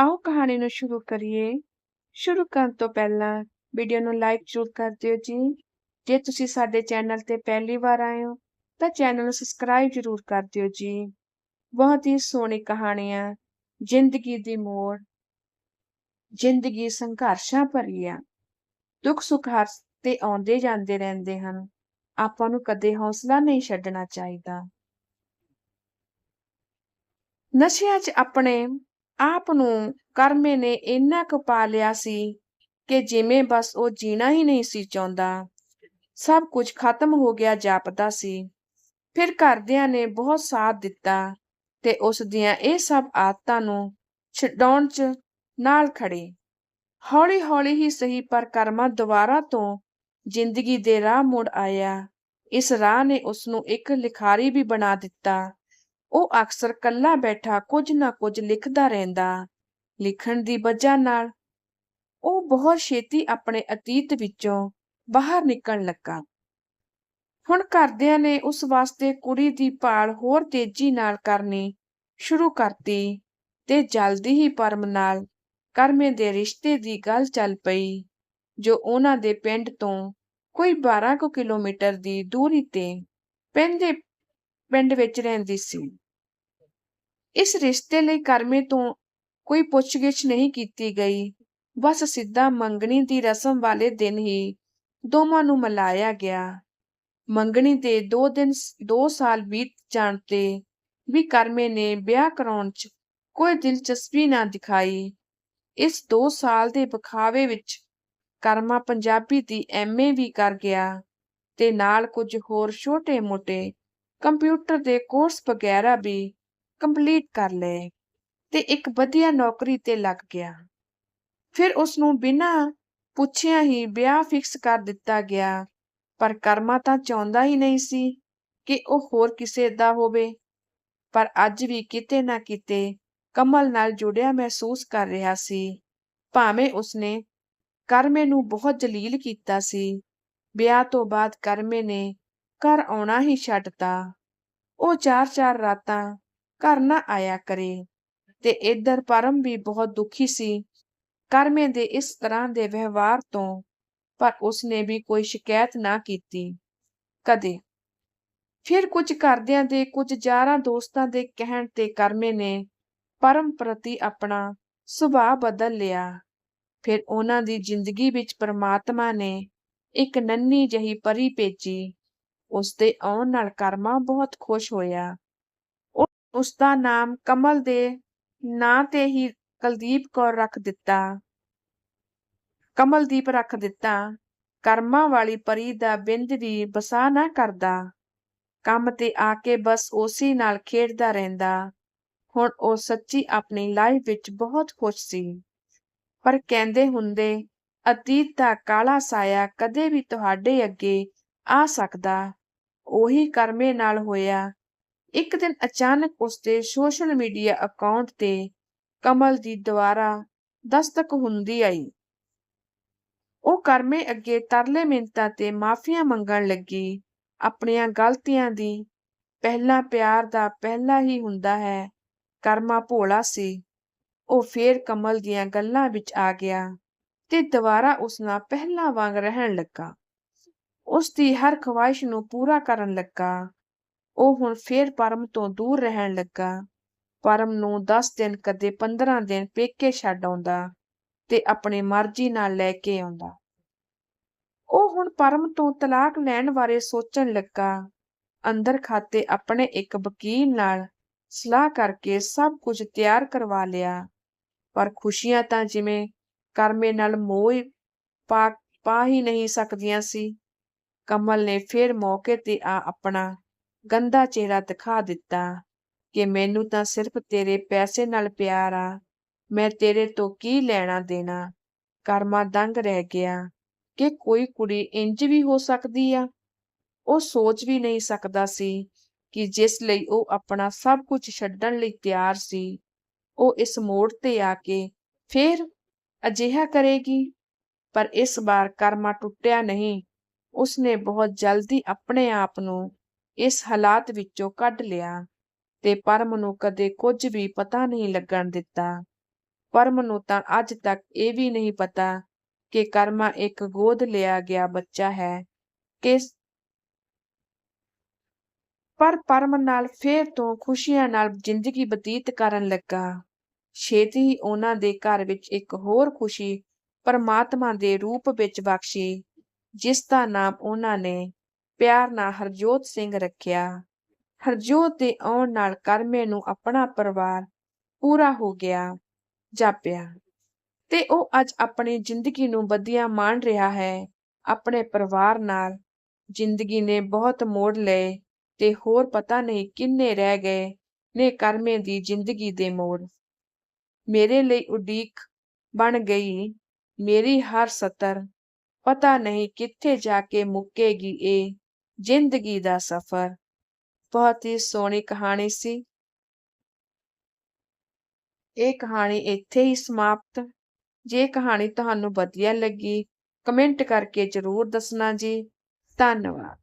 ਆਓ ਕਹਾਣੀ ਨੂੰ ਸ਼ੁਰੂ ਕਰੀਏ। ਸ਼ੁਰੂ ਕਰਨ ਤੋਂ ਪਹਿਲਾਂ ਵੀਡੀਓ ਨੂੰ ਲਾਈਕ ਜ਼ਰੂਰ ਕਰ ਦਿਓ ਜੀ। ਜੇ ਤੁਸੀਂ ਸਾਡੇ ਚੈਨਲ ਤੇ ਪਹਿਲੀ ਵਾਰ ਆਏ ਹੋ, ਤਾਂ ਚੈਨਲ ਨੂੰ ਸਬਸਕ੍ਰਾਈਬ ਜ਼ਰੂਰ ਕਰ ਦਿਓ ਜੀ। ਬਹੁਤ ਹੀ ਸੋਹਣੀ ਕਹਾਣੀ ਆ ਜ਼ਿੰਦਗੀ ਦੀ ਮੋੜ। ਜ਼ਿੰਦਗੀ ਸੰਘਰਸ਼ਾਂ ਭਰੀ ਆ ਦੁੱਖ ਸੁੱਖ ਹਰ ਤੇ ਆਉਂਦੇ ਜਾਂਦੇ ਰਹਿੰਦੇ ਹਨ। ਆਪਾਂ ਨੂੰ ਕਦੇ ਹੌਸਲਾ ਨਹੀਂ ਛੱਡਣਾ ਚਾਹੀਦਾ। ਨਸ਼ਿਆਂ 'ਚ ਆਪਣੇ ਆਪ ਨੂੰ ਕਰਮੇ ਨੇ ਇੰਨਾ ਕਪਾ ਲਿਆ ਸੀ ਕਿ ਜਿਵੇਂ ਬਸ ਉਹ ਜੀਣਾ ਹੀ ਨਹੀਂ ਸੀ ਚਾਹੁੰਦਾ। ਸਭ ਕੁਝ ਖਤਮ ਹੋ ਗਿਆ ਜਾਪਦਾ ਸੀ। ਫਿਰ ਘਰਦਿਆਂ ਨੇ ਬਹੁਤ ਸਾਥ ਦਿੱਤਾ ਤੇ ਉਸ ਦੀਆਂ ਇਹ ਸਭ ਆਦਤਾਂ ਨੂੰ ਛਡਾਉਣ 'ਚ ਨਾਲ ਖੜੇ ਹੌਲੀ ਹੌਲੀ ਹੀ ਸਹੀ ਪਰ ਕਰਮਾ ਦੁਬਾਰਾ ਤੋਂ ਜ਼ਿੰਦਗੀ ਦੇ ਰਾਹ ਮੁੜ ਆਇਆ। ਇਸ ਰਾਹ ਨੇ ਉਸ ਨੂੰ ਇੱਕ ਲਿਖਾਰੀ ਵੀ ਬਣਾ ਦਿੱਤਾ। ਉਹ ਅਕਸਰ ਕੱਲਾ ਬੈਠਾ ਕੁਝ ਨਾ ਕੁਝ ਲਿਖਦਾ ਰਹਿੰਦਾ, ਲਿਖਣ ਦੀ ਵਜ੍ਹਾ ਨਾਲ ਉਹ ਬਹੁਤ ਛੇਤੀ ਆਪਣੇ ਅਤੀਤ ਵਿੱਚੋਂ ਬਾਹਰ ਨਿਕਲਣ ਲੱਗਾ। ਹੁਣ ਘਰਦਿਆਂ ਨੇ ਉਸ ਵਾਸਤੇ ਕੁੜੀ ਦੀ ਭਾਲ ਹੋਰ ਤੇਜ਼ੀ ਨਾਲ ਕਰਨੀ ਸ਼ੁਰੂ ਕਰਤੀ ਤੇ ਜਲਦੀ ਹੀ ਪਰਮ ਨਾਲ ਕਰਮੇ ਦੇ ਰਿਸ਼ਤੇ ਦੀ ਗੱਲ ਚੱਲ ਪਈ, ਜੋ ਉਹਨਾਂ ਦੇ ਪਿੰਡ ਤੋਂ ਕੋਈ 12 ਕੁ ਕਿਲੋਮੀਟਰ ਦੀ ਦੂਰੀ ਤੇ ਪਿੰਡ ਦੇ ਪਿੰਡ ਵਿੱਚ ਰਹਿੰਦੀ ਸੀ। ਇਸ ਰਿਸ਼ਤੇ ਲਈ ਕਰਮੇ ਤੋਂ ਕੋਈ ਪੁੱਛਗਿੱਛ ਨਹੀਂ ਕੀਤੀ ਗਈ। ਬਸ ਸਿੱਧਾ ਮੰਗਣੀ ਦੀ ਰਸਮ ਵਾਲੇ ਦਿਨ ਹੀ ਦੋਵਾਂ ਨੂੰ ਮਿਲਾਇਆ ਗਿਆ। ਮੰਗਣੀ ਦੇ 2 ਦਿਨ 2 ਸਾਲ ਬੀਤ ਜਾਣ ਤੇ ਵੀ ਕਰਮੇ ਨੇ ਵਿਆਹ ਕਰਾਉਣ 'ਚ ਕੋਈ ਦਿਲਚਸਪੀ ਨਾ ਦਿਖਾਈ। ਇਸ 2 ਸਾਲ ਦੇ ਵਿਖਾਵੇ ਵਿੱਚ ਕਰਮਾ ਪੰਜਾਬੀ ਦੀ ਐਮਏ ਵੀ ਕਰ ਗਿਆ ਤੇ ਨਾਲ ਕੁਝ ਹੋਰ ਛੋਟੇ-ਮੋਟੇ ਕੰਪਿਊਟਰ ਦੇ ਕੋਰਸ ਵਗੈਰਾ ਵੀ ਕੰਪਲੀਟ ਕਰ ਲਏ ਤੇ ਇੱਕ ਵਧੀਆ ਨੌਕਰੀ ਤੇ ਲੱਗ ਗਿਆ। ਫਿਰ ਉਸ ਨੂੰ ਬਿਨਾਂ ਪੁੱਛਿਆ ਹੀ ਵਿਆਹ ਫਿਕਸ ਕਰ ਦਿੱਤਾ ਗਿਆ, ਪਰ ਕਰਮਾ ਤਾਂ ਚਾਹੁੰਦਾ ਹੀ ਨਹੀਂ ਸੀ ਕਿ ਉਹ ਹੋਰ ਕਿਸੇ ਦਾ ਹੋਵੇ, ਪਰ ਅੱਜ ਵੀ ਕਿਤੇ ਨਾ ਕਿਤੇ ਕਮਲ ਨਾਲ ਜੁੜਿਆ ਮਹਿਸੂਸ ਕਰ ਰਿਹਾ ਸੀ। ਭਾਵੇਂ ਉਸਨੇ ਕਰਮੇ ਨੂੰ ਬਹੁਤ ਜਲੀਲ ਕੀਤਾ ਸੀ, ਵਿਆਹ ਤੋਂ ਬਾਅਦ ਕਰਮੇ ਨੇ ਘਰ ਆਉਣਾ ਹੀ ਛੱਡਤਾ ਉਹ ਚਾਰ-ਚਾਰ ਰਾਤਾਂ ਘਰ ਨਾ ਆਇਆ ਕਰੇ। ਤੇ ਇਧਰ ਪਰਮ ਵੀ ਬਹੁਤ ਦੁਖੀ ਸੀ। ਕਰਮੇ ਦੇ ਇਸ ਤਰ੍ਹਾਂ ਦੇ ਵਿਵਹਾਰ ਤੋਂ ਪਰ ਉਸਨੇ ਵੀ ਕੋਈ ਸ਼ਿਕਾਇਤ ਨਾ ਕੀਤੀ। ਕਦੇ। ਫਿਰ ਕੁਝ ਕਰਦਿਆਂ ਦੇ ਕੁਝ ਯਾਰਾਂ ਦੋਸਤਾਂ ਦੇ ਕਹਿਣ ਤੇ ਕਰਮੇ ਨੇ ਪਰਮ ਪ੍ਰਤੀ ਆਪਣਾ ਸੁਭਾਅ ਬਦਲ ਲਿਆ। ਫਿਰ ਉਹਨਾਂ ਦੀ ਜ਼ਿੰਦਗੀ ਵਿੱਚ ਪਰਮਾਤਮਾ ਨੇ ਇੱਕ ਨੰਨੀ ਜਹੀ ਪਰੀ ਭੇਜੀ। ਉਸ ਦੇ ਆਉਣ ਨਾਲ ਕਰਮਾ ਬਹੁਤ ਖੁਸ਼ ਹੋਇਆ। ਉਸ ਦਾ ਨਾਮ ਕਮਲ ਦੇ ਨਾਂ ਤੇ ਹੀ ਕੁਲਦੀਪ ਕੌਰ ਰੱਖ ਦਿੱਤਾ। ਕਮਲਦੀਪ ਰੱਖ ਦਿੱਤਾ। ਕਰਮਾਂ ਵਾਲੀ ਪਰੀ ਦਾ ਬਿੰਦ ਵੀ ਬਸਾ ਨਾ ਕਰਦਾ। ਕੰਮ ਤੇ ਆ ਕੇ ਬਸ ਉਸੇ ਨਾਲ ਖੇਡਦਾ ਰਹਿੰਦਾ। ਹੁਣ ਉਹ ਸੱਚੀ ਆਪਣੀ ਲਾਈਫ ਵਿੱਚ ਬਹੁਤ ਖੁਸ਼ ਸੀ। ਪਰ ਕਹਿੰਦੇ ਹੁੰਦੇ, ਅਤੀਤ ਦਾ ਕਾਲਾ ਸਾਇਆ ਕਦੇ ਵੀ ਤੁਹਾਡੇ ਅੱਗੇ ਆ ਸਕਦਾ। ਉਹੀ ਕਰਮੇ ਨਾਲ ਹੋਇਆ। ਇੱਕ ਦਿਨ ਅਚਾਨਕ ਉਸਦੇ ਸੋਸ਼ਲ ਮੀਡੀਆ ਅਕਾਊਂਟ ਤੇ ਕਮਲ ਦੀ ਦੁਆਰਾ ਦਸਤਕ ਹੁੰਦੀ ਆਈ। ਉਹ ਕਰਮੇ ਅੱਗੇ ਤਰਲੇ ਮਿੰਤਾਂ ਤੇ ਮਾਫੀਆਂ ਮੰਗਣ ਲੱਗੀ। ਆਪਣੀਆਂ ਗਲਤੀਆਂ ਦੀ ਪਹਿਲਾ ਪਿਆਰ ਦਾ ਪਹਿਲਾ ਹੀ ਹੁੰਦਾ ਹੈ, ਕਰਮਾ ਭੋਲਾ ਸੀ। ਉਹ ਫੇਰ ਕਮਲ ਦੀਆਂ ਗੱਲਾਂ ਵਿੱਚ ਆ ਗਿਆ ਤੇ ਦੁਬਾਰਾ ਉਸ ਨਾਲ ਪਹਿਲਾਂ ਵਾਂਗ ਰਹਿਣ ਲੱਗਾ। ਉਸ ਦੀ ਹਰ ਖਵਾਇਸ਼ ਨੂੰ ਪੂਰਾ ਕਰਨ ਲੱਗਾ। ਉਹ ਹੁਣ ਫੇਰ ਪਰਮ ਤੋਂ ਦੂਰ ਰਹਿਣ ਲੱਗਾ। ਪਰਮ ਨੂੰ 10 ਦਿਨ ਕਦੇ 15 ਦਿਨ ਪੇਕੇ ਛੱਡ ਆਉਂਦਾ ਤੇ ਆਪਣੇ ਮਰਜ਼ੀ ਨਾਲ ਲੈ ਕੇ ਆਉਂਦਾ। ਉਹ ਹੁਣ ਪਰਮ ਤੋਂ ਤਲਾਕ ਲੈਣ ਬਾਰੇ ਸੋਚਣ ਲੱਗਾ। ਅੰਦਰ ਖਾਤੇ ਆਪਣੇ ਇੱਕ ਵਕੀਲ ਨਾਲ ਸਲਾਹ ਕਰਕੇ ਸਭ ਕੁਝ ਤਿਆਰ ਕਰਵਾ ਲਿਆ। ਪਰ ਖੁਸ਼ੀਆਂ ਤਾਂ ਜਿਵੇਂ ਕਰਮੇ ਨਾਲ ਮੋਹ ਪਾ ਪਾ ਹੀ ਨਹੀਂ ਸਕਦੀਆਂ ਸੀ। ਕਮਲ ਨੇ ਫਿਰ ਮੌਕੇ ਤੇ ਆ ਆਪਣਾ ਗੰਦਾ ਚਿਹਰਾ ਦਿਖਾ ਦਿੱਤਾ ਕਿ ਮੈਨੂੰ ਤਾਂ ਸਿਰਫ ਤੇਰੇ ਪੈਸੇ ਨਾਲ ਪਿਆਰ ਆ, ਮੈਂ ਤੇਰੇ ਤੋਂ ਕੀ ਲੈਣਾ ਦੇਣਾ? ਕਰਮਾ ਦੰਗ ਰਹਿ ਗਿਆ ਕਿ ਕੋਈ ਕੁੜੀ ਇੰਜ ਵੀ ਹੋ ਸਕਦੀ ਆ? ਉਹ ਸੋਚ ਵੀ ਨਹੀਂ ਸਕਦਾ ਸੀ ਕਿ ਜਿਸ ਲਈ ਉਹ ਆਪਣਾ ਸਭ ਕੁਝ ਛੱਡਣ ਲਈ ਤਿਆਰ ਸੀ, ਉਹ ਇਸ ਮੋੜ ਤੇ ਆ ਕੇ ਫੇਰ ਅਜਿਹਾ ਕਰੇਗੀ? ਪਰ ਇਸ ਵਾਰ ਕਰਮਾ ਟੁੱਟਿਆ ਨਹੀਂ, ਉਸਨੇ ਬਹੁਤ ਜਲਦੀ ਆਪਣੇ ਆਪ ਨੂੰ ਇਸ ਹਾਲਾਤ ਵਿੱਚੋਂ ਕੱਢ ਲਿਆ ਤੇ ਪਰਮ ਨੂੰ ਕਦੇ ਕੁਝ ਵੀ ਪਤਾ ਨਹੀਂ ਲੱਗਣ ਦਿੱਤਾ। ਪਰਮ ਨੂੰ ਤਾਂ ਅੱਜ ਤੱਕ ਇਹ ਵੀ ਨਹੀਂ ਪਤਾ ਕਿ ਕਰਮਾ ਇੱਕ ਗੋਦ ਲਿਆ ਗਿਆ ਬੱਚਾ ਹੈ। ਕਿ ਪਰ ਪਰਮ ਨਾਲ ਫੇਰ ਤੋਂ ਖੁਸ਼ੀਆਂ ਨਾਲ ਜ਼ਿੰਦਗੀ ਬਤੀਤ ਕਰਨ ਲੱਗਾ। ਛੇਤੀ ਹੀ ਉਹਨਾਂ ਦੇ ਘਰ ਵਿੱਚ ਇੱਕ ਹੋਰ ਖੁਸ਼ੀ ਪਰਮਾਤਮਾ ਦੇ ਰੂਪ ਵਿੱਚ ਬਖਸ਼ੀ, ਜਿਸ ਦਾ ਨਾਮ ਉਹਨਾਂ ਨੇ ਪਿਆਰ ਨਾਲ ਹਰਜੋਤ ਸਿੰਘ ਰੱਖਿਆ। ਹਰਜੋਤ ਦੇ ਆਉਣ ਨਾਲ ਕਰਮੇ ਨੂੰ ਆਪਣਾ ਪਰਿਵਾਰ ਪੂਰਾ ਹੋ ਗਿਆ, ਜਾਪਿਆ। ਤੇ ਉਹ ਅੱਜ ਆਪਣੀ ਜ਼ਿੰਦਗੀ ਨੂੰ ਵਧੀਆ ਮਾਣ ਰਿਹਾ ਹੈ। ਆਪਣੇ ਪਰਿਵਾਰ ਨਾਲ ਜ਼ਿੰਦਗੀ ਨੇ ਬਹੁਤ ਮੋੜ ਲਏ ਤੇ ਹੋਰ ਪਤਾ ਨਹੀਂ ਕਿੰਨੇ ਰਹਿ ਗਏ ਨੇ ਕਰਮੇ ਦੀ ਜ਼ਿੰਦਗੀ ਦੇ ਮੋੜ। ਮੇਰੇ ਲਈ ਉਡੀਕ ਬਣ ਗਈ, ਮੇਰੀ ਹਰ ਸਤਰ, ਪਤਾ ਨਹੀਂ ਕਿੱਥੇ ਜਾ ਕੇ ਮੁੱਕੇਗੀ ਇਹ। ਜ਼ਿੰਦਗੀ ਦਾ ਸਫ਼ਰ। ਬਹੁਤ ਹੀ ਸੋਹਣੀ ਕਹਾਣੀ ਸੀ। ਇਹ ਕਹਾਣੀ ਇੱਥੇ ਹੀ ਸਮਾਪਤ। ਜੇ ਕਹਾਣੀ ਤੁਹਾਨੂੰ ਵਧੀਆ ਲੱਗੀ, ਕਮੈਂਟ ਕਰਕੇ ਜ਼ਰੂਰ ਦੱਸਣਾ ਜੀ। ਧੰਨਵਾਦ।